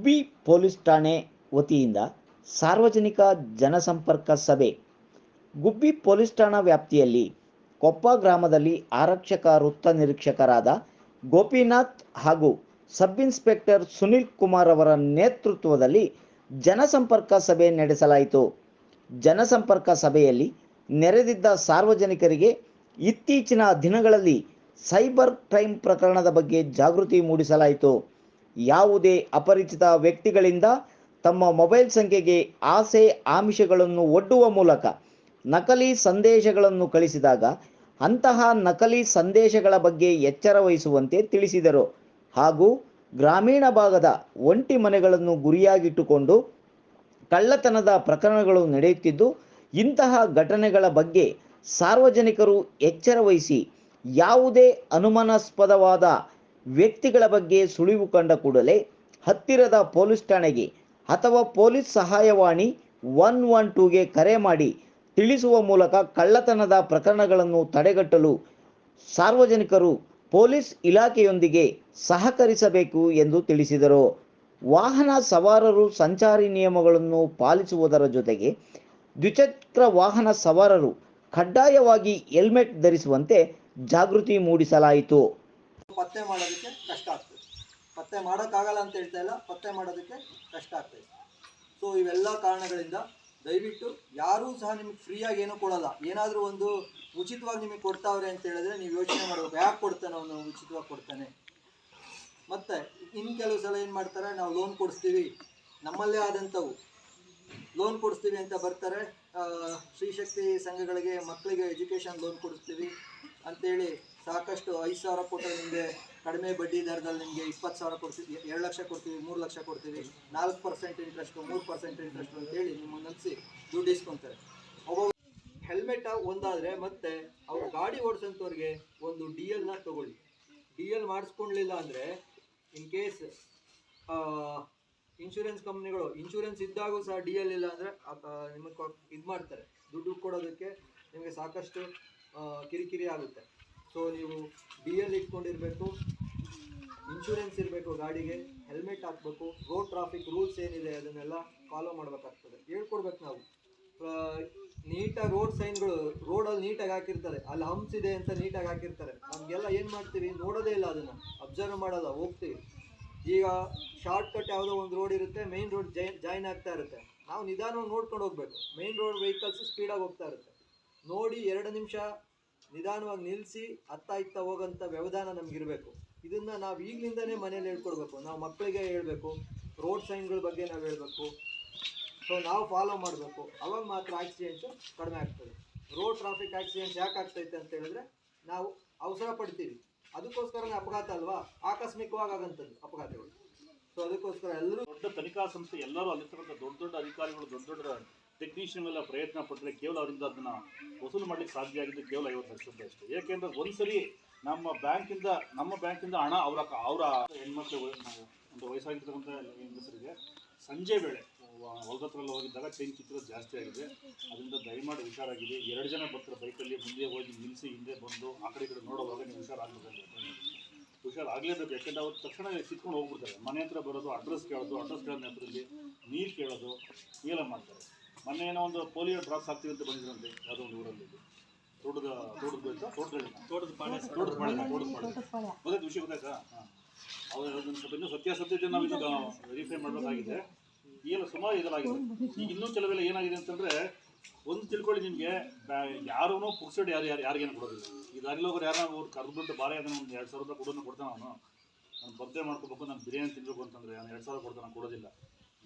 ಗುಬ್ಬಿ police ಠಾಣೆ ವತಿಯಿಂದ ಸಾರ್ವಜನಿಕ ಜನಸಂಪರ್ಕ ಸಭೆ. ಗುಬ್ಬಿ ಪೊಲೀಸ್ ಠಾಣಾ ವ್ಯಾಪ್ತಿಯಲ್ಲಿ ಕೊಪ್ಪ ಗ್ರಾಮದಲ್ಲಿ ಆರಕ್ಷಕ ವೃತ್ತ ನಿರೀಕ್ಷಕರಾದ ಗೋಪಿನಾಥ್ ಹಾಗೂ ಸಬ್ ಇನ್ಸ್ಪೆಕ್ಟರ್ ಸುನಿಲ್ ಕುಮಾರ್ ಅವರ ನೇತೃತ್ವದಲ್ಲಿ ಜನಸಂಪರ್ಕ ಸಭೆ ನಡೆಸಲಾಯಿತು. ಜನಸಂಪರ್ಕ ಸಭೆಯಲ್ಲಿ ನೆರೆದಿದ್ದ ಸಾರ್ವಜನಿಕರಿಗೆ ಇತ್ತೀಚಿನ ದಿನಗಳಲ್ಲಿ ಸೈಬರ್ ಕ್ರೈಮ್ ಪ್ರಕರಣದ ಬಗ್ಗೆ ಜಾಗೃತಿ ಮೂಡಿಸಲಾಯಿತು. ಯಾವುದೇ ಅಪರಿಚಿತ ವ್ಯಕ್ತಿಗಳಿಂದ ತಮ್ಮ ಮೊಬೈಲ್ ಸಂಖ್ಯೆಗೆ ಆಸೆ ಆಮಿಷಗಳನ್ನು ಒಡ್ಡುವ ಮೂಲಕ ನಕಲಿ ಸಂದೇಶಗಳನ್ನು ಕಳಿಸಿದಾಗ ಅಂತಹ ನಕಲಿ ಸಂದೇಶಗಳ ಬಗ್ಗೆ ಎಚ್ಚರ ವಹಿಸುವಂತೆ ತಿಳಿಸಿದರು. ಹಾಗೂ ಗ್ರಾಮೀಣ ಭಾಗದ ಒಂಟಿ ಮನೆಗಳನ್ನು ಗುರಿಯಾಗಿಟ್ಟುಕೊಂಡು ಕಳ್ಳತನದ ಪ್ರಕರಣಗಳು ನಡೆಯುತ್ತಿದ್ದು, ಇಂತಹ ಘಟನೆಗಳ ಬಗ್ಗೆ ಸಾರ್ವಜನಿಕರು ಎಚ್ಚರ ವಹಿಸಿ ಯಾವುದೇ ಅನುಮಾನಾಸ್ಪದವಾದ ವ್ಯಕ್ತಿಗಳ ಬಗ್ಗೆ ಸುಳಿವು ಕಂಡ ಕೂಡಲೇ ಹತ್ತಿರದ ಪೊಲೀಸ್ ಠಾಣೆಗೆ ಅಥವಾ ಪೊಲೀಸ್ ಸಹಾಯವಾಣಿ ಒನ್ ಒನ್ ಟೂಗೆ ಕರೆ ಮಾಡಿ ತಿಳಿಸುವ ಮೂಲಕ ಕಳ್ಳತನದ ಪ್ರಕರಣಗಳನ್ನು ತಡೆಗಟ್ಟಲು ಸಾರ್ವಜನಿಕರು ಪೊಲೀಸ್ ಇಲಾಖೆಯೊಂದಿಗೆ ಸಹಕರಿಸಬೇಕು ಎಂದು ತಿಳಿಸಿದರು. ವಾಹನ ಸವಾರರು ಸಂಚಾರಿ ನಿಯಮಗಳನ್ನು ಪಾಲಿಸುವುದರ ಜೊತೆಗೆ ದ್ವಿಚಕ್ರ ವಾಹನ ಸವಾರರು ಕಡ್ಡಾಯವಾಗಿ ಹೆಲ್ಮೆಟ್ ಧರಿಸುವಂತೆ ಜಾಗೃತಿ ಮೂಡಿಸಲಾಯಿತು. ಪತ್ತೆ ಮಾಡೋದಕ್ಕೆ ಕಷ್ಟ ಆಗ್ತದೆ. ಪತ್ತೆ ಮಾಡೋಕ್ಕಾಗಲ್ಲ ಅಂತ ಹೇಳ್ತಾ ಇಲ್ಲ, ಪತ್ತೆ ಮಾಡೋದಕ್ಕೆ ಕಷ್ಟ ಆಗ್ತದೆ. ಸೊ ಇವೆಲ್ಲ ಕಾರಣಗಳಿಂದ ದಯವಿಟ್ಟು ಯಾರೂ ಸಹ ನಿಮಗೆ ಫ್ರೀಯಾಗಿ ಏನೂ ಕೊಡಲ್ಲ. ಏನಾದರೂ ಒಂದು ಉಚಿತವಾಗಿ ನಿಮಗೆ ಕೊಡ್ತಾವ್ರೆ ಅಂತ ಹೇಳಿದ್ರೆ ನೀವು ಯೋಚನೆ ಮಾಡಬೇಕು. ಯಾಕೆ ಕೊಡ್ತಾನೆ ಅವನು? ಉಚಿತವಾಗಿ ಕೊಡ್ತಾನೆ. ಮತ್ತು ಇನ್ನು ಕೆಲವು ಸಲ ಏನು ಮಾಡ್ತಾರೆ? ನಾವು ಲೋನ್ ಕೊಡಿಸ್ತೀವಿ. ನಮ್ಮಲ್ಲೇ ಆದಂಥವು. ಲೋನ್ ಕೊಡಿಸ್ತೀವಿ ಅಂತ ಬರ್ತಾರೆ. ಸ್ತ್ರೀಶಕ್ತಿ ಸಂಘಗಳಿಗೆ ಮಕ್ಕಳಿಗೆ ಎಜುಕೇಷನ್ ಲೋನ್ ಕೊಡಿಸ್ತೀವಿ ಅಂತೇಳಿ ಸಾಕಷ್ಟು ಐದು ಸಾವಿರ ಕೊಟ್ಟರೆ ನಿಮಗೆ ಕಡಿಮೆ ಬಡ್ಡಿ ದರದಲ್ಲಿ ನಿಮಗೆ ಇಪ್ಪತ್ತು ಸಾವಿರ ಕೊಡ್ತೀವಿ, ಎರಡು ಲಕ್ಷ ಕೊಡ್ತೀವಿ, ಮೂರು ಲಕ್ಷ ಕೊಡ್ತೀವಿ, ನಾಲ್ಕು ಪರ್ಸೆಂಟ್ ಇಂಟ್ರೆಸ್ಟು ಮೂರು ಪರ್ಸೆಂಟ್ ಇಂಟ್ರೆಸ್ಟು ಅಂತೇಳಿ ನಿಮ್ಮನ್ನು ನಂಬಿಸಿ ದುಡ್ಡು ಇಸ್ಕೊತಾರೆ. ಒಬ್ಬೊಬ್ಬ ಹೆಲ್ಮೆಟ್ ಒಂದಾದರೆ ಮತ್ತೆ ಅವ್ರು ಗಾಡಿ ಓಡಿಸೋಂಥವ್ರಿಗೆ ಒಂದು ಡಿ ಎಲ್ನ ತಗೊಳ್ಳಿ. ಡಿ ಎಲ್ ಮಾಡಿಸ್ಕೊಳ್ಲಿಲ್ಲ ಅಂದರೆ ಇನ್ ಕೇಸ್ ಇನ್ಶೂರೆನ್ಸ್ ಕಂಪ್ನಿಗಳು ಇನ್ಶೂರೆನ್ಸ್ ಇದ್ದಾಗೂ ಸಹ ಡಿ ಎಲ್ ಇಲ್ಲ ಅಂದರೆ ನಿಮಗೆ ಇದು ಮಾಡ್ತಾರೆ. ದುಡ್ಡು ಕೊಡೋದಕ್ಕೆ ನಿಮಗೆ ಸಾಕಷ್ಟು ಕಿರಿಕಿರಿ ಆಗುತ್ತೆ. ಸೊ ನೀವು ಬಿ ಎಲ್ ಇಟ್ಕೊಂಡಿರಬೇಕು ಇನ್ಶೂರೆನ್ಸ್ ಇರಬೇಕು ಗಾಡಿಗೆ ಹೆಲ್ಮೆಟ್ ಹಾಕಬೇಕು ರೋಡ್ ಟ್ರಾಫಿಕ್ ರೂಲ್ಸ್ ಏನಿದೆ ಅದನ್ನೆಲ್ಲ ಫಾಲೋ ಮಾಡಬೇಕಾಗ್ತದೆ. ಹೇಳ್ಕೊಡ್ಬೇಕು ನಾವು. ನೀಟಾಗಿ ರೋಡ್ ಸೈನ್ಗಳು ರೋಡಲ್ಲಿ ನೀಟಾಗಿ ಹಾಕಿರ್ತಾರೆ. ಅಲ್ಲಿ ಹಂಪ್ಸ್ ಇದೆ ಅಂತ ನೀಟಾಗಿ ಹಾಕಿರ್ತಾರೆ. ನಮಗೆಲ್ಲ ಏನು ಮಾಡ್ತೀವಿ? ನೋಡೋದೇ ಇಲ್ಲ ಅದನ್ನು. ಅಬ್ಸರ್ವ್ ಮಾಡಲ್ಲ, ಹೋಗ್ತೀವಿ. ಈಗ ಶಾರ್ಟ್ ಕಟ್ ಯಾವುದೋ ಒಂದು ರೋಡ್ ಇರುತ್ತೆ ಮೇನ್ ರೋಡ್ ಜೈ ಜಾಯಿನ್ ಆಗ್ತಾ ಇರುತ್ತೆ. ನಾವು ನಿಧಾನವಾಗಿ ನೋಡ್ಕೊಂಡು ಹೋಗ್ಬೇಕು. ಮೇನ್ ರೋಡ್ ವೆಹಿಕಲ್ಸ್ ಸ್ಪೀಡಾಗಿ ಹೋಗ್ತಾ ಇರುತ್ತೆ. ನೋಡಿ ಎರಡು ನಿಮಿಷ ನಿಧಾನವಾಗಿ ನಿಲ್ಲಿಸಿ ಅತ್ತ ಇತ್ತ ಹೋಗೋಂಥ ವ್ಯವಧಾನ ನಮಗಿರಬೇಕು. ಇದನ್ನು ನಾವು ಈಗಲಿಂದನೇ ಮನೇಲಿ ಹೇಳ್ಕೊಡ್ಬೇಕು. ನಾವು ಮಕ್ಕಳಿಗೆ ಹೇಳಬೇಕು. ರೋಡ್ ಸೈನ್ಗಳ ಬಗ್ಗೆ ನಾವು ಹೇಳಬೇಕು. ಸೊ ನಾವು ಫಾಲೋ ಮಾಡಬೇಕು. ಅವಾಗ ಮಾತ್ರ ಆಕ್ಸಿಡೆಂಟ್ಸು ಕಡಿಮೆ ಆಗ್ತದೆ. ರೋಡ್ ಟ್ರಾಫಿಕ್ ಆಕ್ಸಿಡೆಂಟ್ ಯಾಕೆ ಆಗ್ತೈತೆ ಅಂತ ಹೇಳಿದ್ರೆ, ನಾವು ಅವಸರ ಪಡ್ತೀವಿ. ಅದಕ್ಕೋಸ್ಕರನೇ ಅಪಘಾತ ಅಲ್ವಾ? ಆಕಸ್ಮಿಕವಾಗಿ ಆಗಂಥದ್ದು ಅಪಘಾತಗಳು. ಸೊ ಅದಕ್ಕೋಸ್ಕರ ಎಲ್ಲರೂ ದೊಡ್ಡ ತನಿಖಾ ಸಂಸ್ಥೆ ಎಲ್ಲರೂ ಅಲ್ಲಿರ್ತಕ್ಕಂಥ ದೊಡ್ಡ ದೊಡ್ಡ ಅಧಿಕಾರಿಗಳು, ದೊಡ್ಡ ದೊಡ್ಡ ಟೆಕ್ನಿಷಿಯನ್ ಎಲ್ಲ ಪ್ರಯತ್ನ ಪಟ್ಟರೆ ಕೇವಲ ಅವರಿಂದ ಅದನ್ನ ವಸೂಲು ಮಾಡಲಿಕ್ಕೆ ಸಾಧ್ಯ ಆಗಿದ್ದು ಕೇವಲ ಐವತ್ತು ಲಕ್ಷ ರೂಪಾಯಿ ಅಷ್ಟೇ. ಒಂದು ಸರಿ ನಮ್ಮ ಬ್ಯಾಂಕಿಂದ ನಮ್ಮ ಬ್ಯಾಂಕಿಂದ ಹಣ ಅವರ ಅವರ ಹೆಣ್ಮಕ್ಳು ಒಂದು ವಯಸ್ಸಾಗಿರ್ತಕ್ಕಂಥ ಹೆಂಗಸರಿಗೆ ಸಂಜೆ ವೇಳೆ ಹೊಲದತ್ರಲ್ಲಿ ಹೋಗಿದ್ದಾಗ ಚೈನ್ ಚಿತ್ರ ಜಾಸ್ತಿ ಆಗಿದೆ. ಅದರಿಂದ ದಯಮಾಡಿ ಹುಷಾರಾಗಿದೆ ಎರಡು ಜನ ಬರ್ತಾರೆ ಬೈಕಲ್ಲಿ, ಮುಂದೆ ಹೋಗಿ ನಿಲ್ಲಿಸಿ ಹಿಂದೆ ಬಂದು ಆ ಕಡೆ ಈ ಕಡೆ ನೋಡೋವಾಗ ನೀವು ಹುಷಾರಾಗಬೇಕು ಹುಷಾರಾಗಲೇಬೇಕು. ಯಾಕೆಂದ್ರೆ ಅವ್ರು ತಕ್ಷಣ ಸಿಕ್ಕೊಂಡು ಹೋಗ್ಬಿಡ್ತಾರೆ. ಮನೆ ಹತ್ರ ಬರೋದು ಅಡ್ರೆಸ್ ಕೇಳೋದು ಅಡ್ರೆಸ್ ಕೇಳೋ ನೆಪದಲ್ಲಿ ನೀರು ಕೇಳೋದು ಇವೆಲ್ಲ ಮಾಡ್ತಾರೆ. ಮೊನ್ನೆ ಏನೋ ಒಂದು ಪೋಲಿಯೋ ಡ್ರಾಪ್ಸ್ ಆಗ್ತೀವಿ ಅಂತ ಬಂದಿದ್ರಂತೆ ಯಾವುದೋ ಒಂದು ಊರಲ್ಲಿ. ತೋಟದ ತೋಟದ ಬೇಕಾ ತೋಟದ ತೋಟದ ಪಾಳೆ ತೋಟದ ಪಾಳೆ ತೋಟದ ಪಾಳೆ ಗೊತ್ತಾಯ್ತು ವಿಷಯ ಗೊತ್ತಾಯ್ತಾ? ಅವ್ರು ಸ್ವಲ್ಪ ಇನ್ನೂ ಸತ್ಯಾಸತ್ಯತೆ ನಾವು ಇದು ವೆರಿಫೈ ಮಾಡಬೇಕಾಗಿದೆ. ಈಗೆಲ್ಲ ಸುಮಾರು ಇದರಾಗಿದೆ ಈಗ ಇನ್ನೂ ಕೆಲವೆಲ್ಲ ಏನಾಗಿದೆ ಅಂತಂದ್ರೆ ಒಂದು ತಿಳ್ಕೊಳ್ಳಿ ನಿಮಗೆ ಯಾರೂ ಪುಕ್ಸಡ್ ಯಾರು ಯಾರು ಯಾರಿಗೇನು ಕೊಡೋದಿಲ್ಲ. ಈ ದಾರಿಲಿ ಹೋಗೋರು ಯಾರು ಅವ್ರು ಕರೆದ್ಬಿಟ್ಟು ಬಾರೆ ಅದನ್ನು ಒಂದು ಎರಡು ಸಾವಿರ ರೂಪಾಯಿ ಕೊಡೋನು ಕೊಡ್ತಾನೆ ಅವನು. ನಾನು ಬರ್ತ್ಡೇ ಮಾಡ್ಕೋಬೇಕು ನಾನು ಬಿರಿಯಾನಿ ತಿನ್ನಬೇಕು ಅಂತಂದರೆ ನಾನು ಎರಡು ಸಾವಿರ ಕೊಡ್ತಾನೆ ಕೊಡೋದಿಲ್ಲ.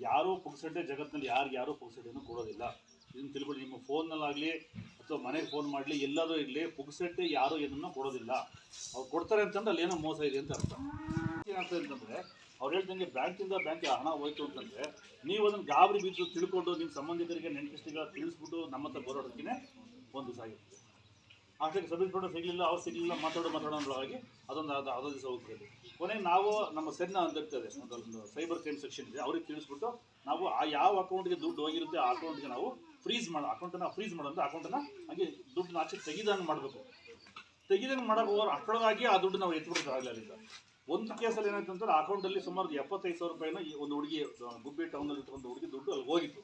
ಯಾರೂ ಪುಕ್ಸಡ್ಡೆ ಜಗತ್ತಿನಲ್ಲಿ ಯಾರು ಯಾರೂ ಪುಕ್ಸಡ್ಡೆಯನ್ನು ಕೊಡೋದಿಲ್ಲ. ಇದನ್ನು ತಿಳ್ಕೊಳ್ಳಿ, ನಿಮ್ಮ ಫೋನ್ನಲ್ಲಾಗಲಿ ಅಥವಾ ಮನೆಗೆ ಫೋನ್ ಮಾಡಲಿ, ಎಲ್ಲಾದರೂ ಇರಲಿ ಪುಕ್ಸಟ್ಟೆ ಯಾರೂ ಏನನ್ನು ಕೊಡೋದಿಲ್ಲ. ಅವ್ರು ಕೊಡ್ತಾರೆ ಅಂತಂದ್ರೆ ಅಲ್ಲಿ ಏನೋ ಮೋಸ ಇದೆ ಅಂತ ಅರ್ಥ. ಏನಾಗ್ತದೆ ಅಂತಂದರೆ, ಅವ್ರು ಹೇಳ್ದಂಗೆ ಬ್ಯಾಂಕಿಂದ ಬ್ಯಾಂಕ್ಗೆ ಹಣ ಹೋಯ್ತು ಅಂತಂದರೆ, ನೀವು ಅದನ್ನು ಗಾಬರಿ ಬಿದ್ದು ತಿಳ್ಕೊಂಡು ನಿಮ್ಮ ಸಂಬಂಧಿಕರಿಗೆ ನೆಂಟಿಸ್ಟಿಗಳ ತಿಳಿಸ್ಬಿಟ್ಟು ನಮ್ಮ ಹತ್ರ ಬರೋದಕ್ಕೆ ಒಂದು ದಿವಸ ಅಷ್ಟಕ್ಕೆ ಸಬ್ ಇನ್ಸ್ಪೆಕ್ಟರ್ ಸಿಗಲಿಲ್ಲ, ಅವ್ರು ಸಿಗಲಿಲ್ಲ, ಮಾತಾಡೋ ಮಾತಾಡೋದ್ರೊಳಗೆ ಅದೊಂದು ಅದು ಅದೋ ದಿವಸ ಹೋಗ್ತದೆ. ಕೊನೆಗೆ ನಾವು ನಮ್ಮ ಸೆನ್ನ ಅಂತ ಇರ್ತದೆ ಅದೊಂದು ಸೈಬರ್ ಕ್ರೈಮ್ ಸೆಕ್ಷನ್ ಇದೆ, ಅವ್ರಿಗೆ ತಿಳಿಸ್ಬಿಟ್ಟು ನಾವು ಆ ಯಾವ ಅಕೌಂಟ್ಗೆ ದುಡ್ಡು ಹೋಗಿರುತ್ತೆ, ಆ ಅಕೌಂಟ್ಗೆ ನಾವು ಫ್ರೀಸ್ ಮಾಡೋ ಅಕೌಂಟನ್ನು ಫ್ರೀಸ್ ಮಾಡೋದು ಅಕೌಂಟನ್ನು ಹಾಗೆ ದುಡ್ಡು ನಾಚಿ ತೆಗಿದಂಗೆ ಮಾಡಬೇಕು. ತೆಗಿದಂಗೆ ಮಾಡೋಕೆ ಹೋಗೋರು ಅಷ್ಟರೊಳಗಾಗಿ ಆ ದುಡ್ಡು ನಾವು ಎತ್ಬಿಡ್ತಾರೆ ಆಗಲಿ ಅಲ್ಲಿಂದ ಒಂದು ಕೇಸಲ್ಲಿ ಏನಾಯ್ತು ಅಂತಂದ್ರೆ ಅಕೌಂಟಲ್ಲಿ ಸುಮಾರು ಎಪ್ಪತ್ತೈದು ಸಾವಿರ ರೂಪಾಯಿನ ಒಂದು ಹುಡುಗಿ ಗುಬ್ಬಿ ಟೌನಲ್ಲಿ ಇಟ್ಟುಕೊಂಡು ಹುಡುಗಿ ದುಡ್ಡು ಅಲ್ಲಿ ಹೋಗಿತ್ತು.